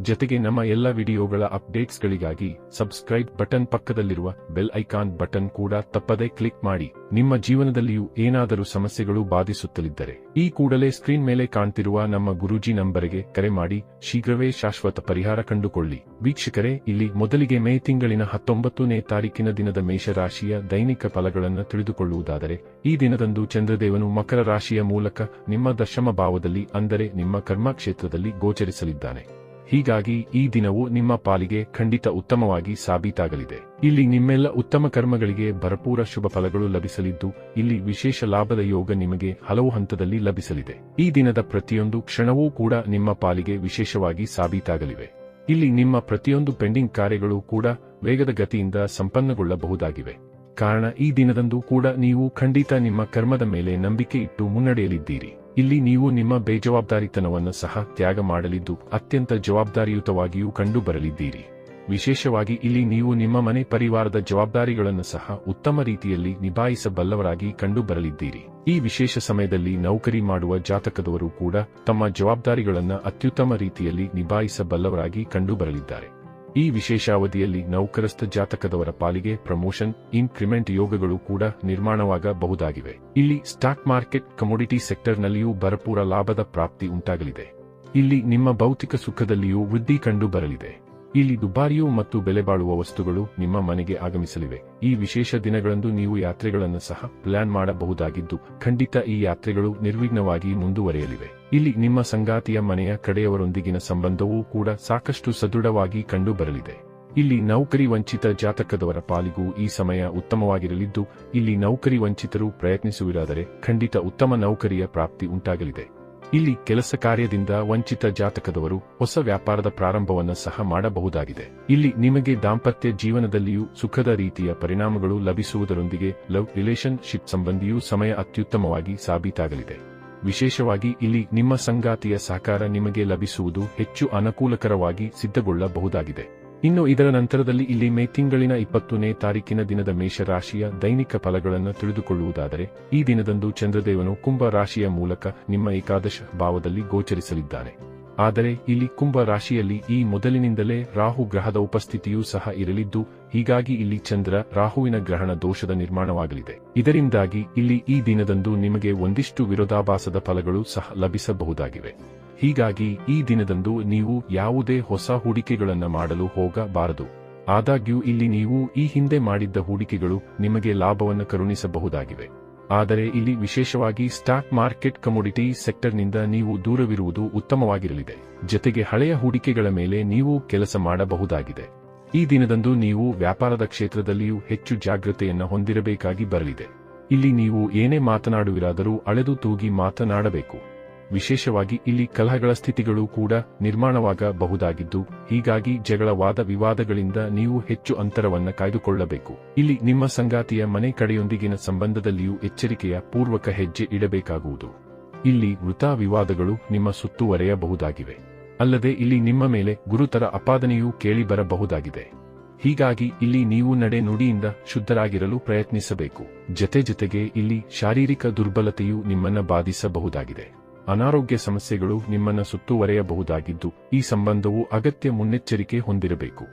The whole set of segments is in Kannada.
ಜೊತೆಗೆ ನಮ್ಮ ಎಲ್ಲ ವಿಡಿಯೋಗಳ ಅಪ್ಡೇಟ್ಸ್ಗಳಿಗಾಗಿ ಸಬ್ಸ್ಕ್ರೈಬ್ ಬಟನ್ ಪಕ್ಕದಲ್ಲಿರುವ ಬೆಲ್ ಐಕಾನ್ ಬಟನ್ ಕೂಡ ತಪ್ಪದೇ ಕ್ಲಿಕ್ ಮಾಡಿ. ನಿಮ್ಮ ಜೀವನದಲ್ಲಿಯೂ ಏನಾದರೂ ಸಮಸ್ಯೆಗಳು ಬಾಧಿಸುತ್ತಲಿದ್ದರೆ ಈ ಕೂಡಲೇ ಸ್ಕ್ರೀನ್ ಮೇಲೆ ಕಾಣ್ತಿರುವ ನಮ್ಮ ಗುರೂಜಿ ನಂಬರಿಗೆ ಕರೆ ಮಾಡಿ. ಶೀಘ್ರವೇ ಶಾಶ್ವತ ಪರಿಹಾರ ಕಂಡುಕೊಳ್ಳಿ. ವೀಕ್ಷಕರೇ, ಇಲ್ಲಿ ಮೊದಲಿಗೆ ಮೇ ತಿಂಗಳಿನ ಹತ್ತೊಂಬತ್ತನೇ ತಾರೀಕಿನ ದಿನದ ಮೇಷರಾಶಿಯ ದೈನಿಕ ಫಲಗಳನ್ನು ತಿಳಿದುಕೊಳ್ಳುವುದಾದರೆ, ಈ ದಿನದಂದು ಚಂದ್ರದೇವನು ಮಕರ ರಾಶಿಯ ಮೂಲಕ ನಿಮ್ಮ ದಶಮ ಭಾವದಲ್ಲಿ ಅಂದರೆ ನಿಮ್ಮ ಕರ್ಮಕ್ಷೇತ್ರದಲ್ಲಿ ಗೋಚರಿಸಲಿದ್ದಾನೆ. ಹೀಗಾಗಿ ಈ ದಿನವು ನಿಮ್ಮ ಪಾಲಿಗೆ ಖಂಡಿತ ಉತ್ತಮವಾಗಿ ಸಾಬೀತಾಗಲಿದೆ. ಇಲ್ಲಿ ನಿಮ್ಮೆಲ್ಲ ಉತ್ತಮ ಕರ್ಮಗಳಿಗೆ ಭರಪೂರ ಶುಭ ಫಲಗಳು ಲಭಿಸಲಿದ್ದು, ಇಲ್ಲಿ ವಿಶೇಷ ಲಾಭದ ಯೋಗ ನಿಮಗೆ ಹಲವು ಹಂತದಲ್ಲಿ ಲಭಿಸಲಿದೆ. ಈ ದಿನದ ಪ್ರತಿಯೊಂದು ಕ್ಷಣವೂ ಕೂಡ ನಿಮ್ಮ ಪಾಲಿಗೆ ವಿಶೇಷವಾಗಿ ಸಾಬೀತಾಗಲಿವೆ. ಇಲ್ಲಿ ನಿಮ್ಮ ಪ್ರತಿಯೊಂದು ಪೆಂಡಿಂಗ್ ಕಾರ್ಯಗಳು ಕೂಡ ವೇಗದ ಗತಿಯಿಂದ ಸಂಪನ್ನಗೊಳ್ಳಬಹುದಾಗಿವೆ. ಕಾರಣ ಈ ದಿನದಂದು ಕೂಡ ನೀವು ಖಂಡಿತ ನಿಮ್ಮ ಕರ್ಮದ ಮೇಲೆ ನಂಬಿಕೆ ಇಟ್ಟು ಮುನ್ನಡೆಯಲಿದ್ದೀರಿ. ಇಲ್ಲಿ ನೀವು ನಿಮ್ಮ ಬೇಜವಾಬ್ದಾರಿತನವನ್ನು ಸಹ ತ್ಯಾಗ ಮಾಡಲಿದ್ದು ಅತ್ಯಂತ ಜವಾಬ್ದಾರಿಯುತವಾಗಿಯೂ ಕಂಡು ಬರಲಿದ್ದೀರಿ ವಿಶೇಷವಾಗಿ ಇಲ್ಲಿ ನೀವು ನಿಮ್ಮ ಮನೆ ಪರಿವಾರದ ಜವಾಬ್ದಾರಿಗಳನ್ನು ಸಹ ಉತ್ತಮ ರೀತಿಯಲ್ಲಿ ನಿಭಾಯಿಸಬಲ್ಲವರಾಗಿ ಕಂಡುಬರಲಿದ್ದೀರಿ. ಈ ವಿಶೇಷ ಸಮಯದಲ್ಲಿ ನೌಕರಿ ಮಾಡುವ ಜಾತಕದವರು ಕೂಡ ತಮ್ಮ ಜವಾಬ್ದಾರಿಗಳನ್ನು ಅತ್ಯುತ್ತಮ ರೀತಿಯಲ್ಲಿ ನಿಭಾಯಿಸಬಲ್ಲವರಾಗಿ ಕಂಡುಬರಲಿದ್ದಾರೆ. ಈ ವಿಶೇಷಾವಧಿಯಲ್ಲಿ ನೌಕರಸ್ಥ ಜಾತಕದವರ ಪಾಲಿಗೆ ಪ್ರಮೋಷನ್, ಇನ್ಕ್ರಿಮೆಂಟ್ ಯೋಗಗಳು ಕೂಡ ನಿರ್ಮಾಣವಾಗಬಹುದಾಗಿವೆ. ಇಲ್ಲಿ ಸ್ಟಾಕ್ ಮಾರ್ಕೆಟ್, ಕಮೋಡಿಟಿ ಸೆಕ್ಟರ್ನಲ್ಲಿಯೂ ಭರಪೂರ ಲಾಭದ ಪ್ರಾಪ್ತಿ ಉಂಟಾಗಲಿದೆ. ಇಲ್ಲಿ ನಿಮ್ಮ ಭೌತಿಕ ಸುಖದಲ್ಲಿಯೂ ವೃದ್ಧಿ ಕಂಡು ಬರಲಿದೆ ಇಲ್ಲಿ ದುಬಾರಿಯೂ ಮತ್ತು ಬೆಲೆಬಾಳುವ ವಸ್ತುಗಳು ನಿಮ್ಮ ಮನೆಗೆ ಆಗಮಿಸಲಿವೆ. ಈ ವಿಶೇಷ ದಿನಗಳಂದು ನೀವು ಯಾತ್ರೆಗಳನ್ನು ಸಹ ಪ್ಲಾನ್ ಮಾಡಬಹುದಾಗಿದ್ದು, ಖಂಡಿತ ಈ ಯಾತ್ರೆಗಳು ನಿರ್ವಿಘ್ನವಾಗಿ ಮುಂದುವರೆಯಲಿವೆ. ಇಲ್ಲಿ ನಿಮ್ಮ ಸಂಗಾತಿಯ ಮನೆಯ ಕಡೆಯವರೊಂದಿಗಿನ ಸಂಬಂಧವೂ ಕೂಡ ಸಾಕಷ್ಟು ಸದೃಢವಾಗಿ ಕಂಡುಬರಲಿದೆ. ಇಲ್ಲಿ ನೌಕರಿ ವಂಚಿತ ಜಾತಕದವರ ಪಾಲಿಗೂ ಈ ಸಮಯ ಉತ್ತಮವಾಗಿರಲಿದ್ದು, ಇಲ್ಲಿ ನೌಕರಿ ವಂಚಿತರು ಪ್ರಯತ್ನಿಸುವಿರಾದರೆ ಖಂಡಿತ ಉತ್ತಮ ನೌಕರಿಯ ಪ್ರಾಪ್ತಿ ಉಂಟಾಗಲಿದೆ. ಇಲ್ಲಿ ಕೆಲಸ ಕಾರ್ಯದಿಂದ ವಂಚಿತ ಜಾತಕದವರು ಹೊಸ ವ್ಯಾಪಾರದ ಪ್ರಾರಂಭವನ್ನು ಸಹ ಮಾಡಬಹುದಾಗಿದೆ. ಇಲ್ಲಿ ನಿಮಗೆ ದಾಂಪತ್ಯ ಜೀವನದಲ್ಲಿಯೂ ಸುಖದ ರೀತಿಯ ಪರಿಣಾಮಗಳು ಲಭಿಸುವುದರೊಂದಿಗೆ ಲವ್ ರಿಲೇಶನ್ಶಿಪ್ ಸಂಬಂಧಿಯೂ ಸಮಯ ಅತ್ಯುತ್ತಮವಾಗಿ ಸಾಬೀತಾಗಲಿದೆ. ವಿಶೇಷವಾಗಿ ಇಲ್ಲಿ ನಿಮ್ಮ ಸಂಗಾತಿಯ ಸಹಕಾರ ನಿಮಗೆ ಲಭಿಸುವುದು ಹೆಚ್ಚು ಅನುಕೂಲಕರವಾಗಿ ಸಿದ್ಧಗೊಳ್ಳಬಹುದಾಗಿದೆ. ಇನ್ನು ಇದರ ನಂತರದಲ್ಲಿ ಇಲ್ಲಿ ಮೇ ತಿಂಗಳಿನ ಇಪ್ಪತ್ತನೇ ತಾರೀಕಿನ ದಿನದ ಮೇಷರಾಶಿಯ ದೈನಿಕ ಫಲಗಳನ್ನು ತಿಳಿದುಕೊಳ್ಳುವುದಾದರೆ, ಈ ದಿನದಂದು ಚಂದ್ರದೇವನು ಕುಂಭ ರಾಶಿಯ ಮೂಲಕ ನಿಮ್ಮ ಏಕಾದಶ ಭಾವದಲ್ಲಿ ಗೋಚರಿಸಲಿದ್ದಾನೆ. ಆದರೆ ಇಲ್ಲಿ ಕುಂಭ ರಾಶಿಯಲ್ಲಿ ಈ ಮೊದಲಿನಿಂದಲೇ ರಾಹು ಗ್ರಹದ ಉಪಸ್ಥಿತಿಯೂ ಸಹ ಇರಲಿದ್ದು, ಹೀಗಾಗಿ ಇಲ್ಲಿ ಚಂದ್ರ ರಾಹುವಿನ ಗ್ರಹಣ ದೋಷದ ನಿರ್ಮಾಣವಾಗಲಿದೆ. ಇದರಿಂದಾಗಿ ಇಲ್ಲಿ ಈ ದಿನದಂದು ನಿಮಗೆ ಒಂದಿಷ್ಟು ವಿರೋಧಾಭಾಸದ ಫಲಗಳು ಸಹ ಲಭಿಸಬಹುದಾಗಿವೆ. ಹೀಗಾಗಿ ಈ ದಿನದಂದು ನೀವು ಯಾವುದೇ ಹೊಸ ಹೂಡಿಕೆಗಳನ್ನು ಮಾಡಲು ಹೋಗಬಾರದು. ಆದಾಗ್ಯೂ ಇಲ್ಲಿ ನೀವು ಈ ಹಿಂದೆ ಮಾಡಿದ್ದ ಹೂಡಿಕೆಗಳು ನಿಮಗೆ ಲಾಭವನ್ನು ಕರುಣಿಸಬಹುದಾಗಿವೆ. ಆದರೆ ಇಲ್ಲಿ ವಿಶೇಷವಾಗಿ ಸ್ಟಾಕ್ ಮಾರ್ಕೆಟ್ ಕಮೋಡಿಟಿ ಸೆಕ್ಟರ್ನಿಂದ ನೀವು ದೂರವಿರುವುದು ಉತ್ತಮವಾಗಿರಲಿದೆ. ಜತೆಗೆ ಹಳೆಯ ಹೂಡಿಕೆಗಳ ಮೇಲೆ ನೀವು ಕೆಲಸ ಮಾಡಬಹುದಾಗಿದೆ. ಈ ದಿನದಂದು ನೀವು ವ್ಯಾಪಾರದ ಕ್ಷೇತ್ರದಲ್ಲಿಯೂ ಹೆಚ್ಚು ಜಾಗೃತೆಯನ್ನು ಹೊಂದಿರಬೇಕಾಗಿ ಬರಲಿದೆ. ಇಲ್ಲಿ ನೀವು ಏನೇ ಮಾತನಾಡುವಿರಾದರೂ ಅಳೆದು ತೂಗಿ ಮಾತನಾಡಬೇಕು. ವಿಶೇಷವಾಗಿ ಇಲ್ಲಿ ಕಲಹಗಳ ಸ್ಥಿತಿಗಳು ಕೂಡ ನಿರ್ಮಾಣವಾಗಬಹುದಾಗಿದ್ದು, ಹೀಗಾಗಿ ಜಗಳವಾದ ವಿವಾದಗಳಿಂದ ನೀವು ಹೆಚ್ಚು ಅಂತರವನ್ನ ಕಾಯ್ದುಕೊಳ್ಳಬೇಕು. ಇಲ್ಲಿ ನಿಮ್ಮ ಸಂಗಾತಿಯ ಮನೆ ಕಡೆಯೊಂದಿಗಿನ ಸಂಬಂಧದಲ್ಲಿಯೂ ಎಚ್ಚರಿಕೆಯ ಪೂರ್ವಕ ಹೆಜ್ಜೆ ಇಡಬೇಕಾಗುವುದು. ಇಲ್ಲಿ ವೃತಾ ವಿವಾದಗಳು ನಿಮ್ಮ ಸುತ್ತುವರೆಯಬಹುದಾಗಿವೆ ಅಲ್ಲದೆ ಇಲ್ಲಿ ನಿಮ್ಮ ಮೇಲೆ ಗುರುತರ ಅಪಾದನೆಯೂ ಕೇಳಿಬರಬಹುದಾಗಿದೆ. ಹೀಗಾಗಿ ಇಲ್ಲಿ ನೀವು ನಡೆ ನುಡಿಯಿಂದ ಶುದ್ಧರಾಗಿರಲು ಪ್ರಯತ್ನಿಸಬೇಕು. ಜತೆ ಜತೆಗೆ ಇಲ್ಲಿ ಶಾರೀರಿಕ ದುರ್ಬಲತೆಯು ನಿಮ್ಮನ್ನ ಬಾಧಿಸಬಹುದಾಗಿದೆ. ಅನಾರೋಗ್ಯ ಸಮಸ್ಯೆಗಳು ನಿಮ್ಮನ್ನು ಸುತ್ತುವರೆಯಬಹುದಾಗಿದ್ದು, ಈ ಸಂಬಂಧವು ಅಗತ್ಯ ಮುನ್ನೆಚ್ಚರಿಕೆ ಹೊಂದಿರಬೇಕು.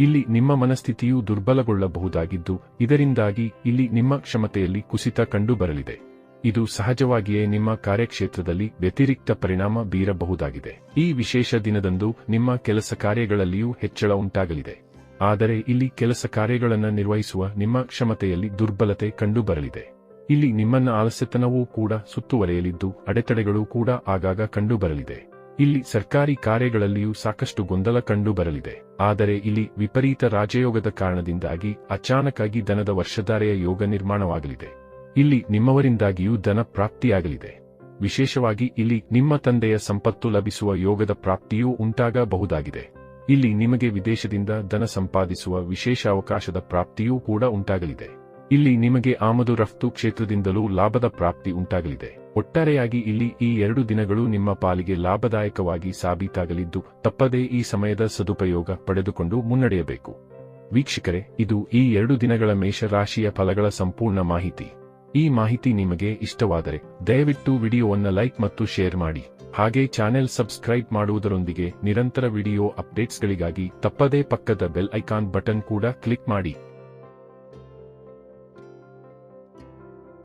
ಇಲ್ಲಿ ನಿಮ್ಮ ಮನಸ್ಥಿತಿಯು ದುರ್ಬಲಗೊಳ್ಳಬಹುದಾಗಿದ್ದು, ಇದರಿಂದಾಗಿ ಇಲ್ಲಿ ನಿಮ್ಮ ಕ್ಷಮತೆಯಲ್ಲಿ ಕುಸಿತ ಕಂಡುಬರಲಿದೆ. ಇದು ಸಹಜವಾಗಿಯೇ ನಿಮ್ಮ ಕಾರ್ಯಕ್ಷೇತ್ರದಲ್ಲಿ ವ್ಯತಿರಿಕ್ತ ಪರಿಣಾಮ ಬೀರಬಹುದಾಗಿದೆ. ಈ ವಿಶೇಷ ದಿನದಂದು ನಿಮ್ಮ ಕೆಲಸ ಕಾರ್ಯಗಳಲ್ಲಿಯೂ ಹೆಚ್ಚಳ ಉಂಟಾಗಲಿದೆ. ಆದರೆ ಇಲ್ಲಿ ಕೆಲಸ ಕಾರ್ಯಗಳನ್ನು ನಿರ್ವಹಿಸುವ ನಿಮ್ಮ ಕ್ಷಮತೆಯಲ್ಲಿ ದುರ್ಬಲತೆ ಕಂಡುಬರಲಿದೆ. ಇಲ್ಲಿ ನಿಮ್ಮನ್ನ ಆಲಸ್ಯತನವೂ ಕೂಡ ಸುತ್ತುವರೆಯಲಿದ್ದು, ಅಡೆತಡೆಗಳು ಕೂಡ ಆಗಾಗ ಕಂಡುಬರಲಿದೆ. ಇಲ್ಲಿ ಸರ್ಕಾರಿ ಕಾರ್ಯಗಳಲ್ಲಿಯೂ ಸಾಕಷ್ಟು ಗೊಂದಲ ಕಂಡುಬರಲಿದೆ. ಆದರೆ ಇಲ್ಲಿ ವಿಪರೀತ ರಾಜಯೋಗದ ಕಾರಣದಿಂದಾಗಿ ಅಚಾನಕಾಗಿ ದನದ ವರ್ಷಧಾರೆಯ ಯೋಗ ನಿರ್ಮಾಣವಾಗಲಿದೆ. ಇಲ್ಲಿ ನಿಮ್ಮವರಿಂದಾಗಿಯೂ ಧನ ಪ್ರಾಪ್ತಿಯಾಗಲಿದೆ. ವಿಶೇಷವಾಗಿ ಇಲ್ಲಿ ನಿಮ್ಮ ತಂದೆಯ ಸಂಪತ್ತು ಲಭಿಸುವ ಯೋಗದ ಪ್ರಾಪ್ತಿಯೂ ಉಂಟಾಗಬಹುದಾಗಿದೆ. ಇಲ್ಲಿ ನಿಮಗೆ ವಿದೇಶದಿಂದ ಧನ ಸಂಪಾದಿಸುವ ವಿಶೇಷ ಅವಕಾಶದ ಪ್ರಾಪ್ತಿಯೂ ಕೂಡ ಉಂಟಾಗಲಿದೆ. ಇಲ್ಲಿ ನಿಮಗೆ ಆಮದು ರಫ್ತು ಕ್ಷೇತ್ರದಿಂದಲೂ ಲಾಭದ ಪ್ರಾಪ್ತಿ ಉಂಟಾಗಲಿದೆ. ಒಟ್ಟಾರೆಯಾಗಿ ಇಲ್ಲಿ ಈ ಎರಡು ದಿನಗಳು ನಿಮ್ಮ ಪಾಲಿಗೆ ಲಾಭದಾಯಕವಾಗಿ ಸಾಬೀತಾಗಲಿದ್ದು, ತಪ್ಪದೇ ಈ ಸಮಯದ ಸದುಪಯೋಗ ಪಡೆದುಕೊಂಡು ಮುನ್ನಡೆಯಬೇಕು. ವೀಕ್ಷಕರೇ, ಇದು ಈ ಎರಡು ದಿನಗಳ ಮೇಷರಾಶಿಯ ಫಲಗಳ ಸಂಪೂರ್ಣ ಮಾಹಿತಿ. ಈ ಮಾಹಿತಿ ನಿಮಗೆ ಇಷ್ಟವಾದರೆ, ದಯವಿಟ್ಟು ವಿಡಿಯೋವನ್ನು ಲೈಕ್ ಮತ್ತು ಶೇರ್ ಮಾಡಿ. ಹಾಗೆ ಚಾನೆಲ್ ಸಬ್ಸ್ಕ್ರೈಬ್ ಮಾಡುವುದರೊಂದಿಗೆ ನಿರಂತರ ವಿಡಿಯೋ ಅಪ್ಡೇಟ್ಸ್ಗಳಿಗಾಗಿ ತಪ್ಪದೇ ಪಕ್ಕದ ಬೆಲ್ ಐಕಾನ್ ಬಟನ್ ಕೂಡ ಕ್ಲಿಕ್ ಮಾಡಿ.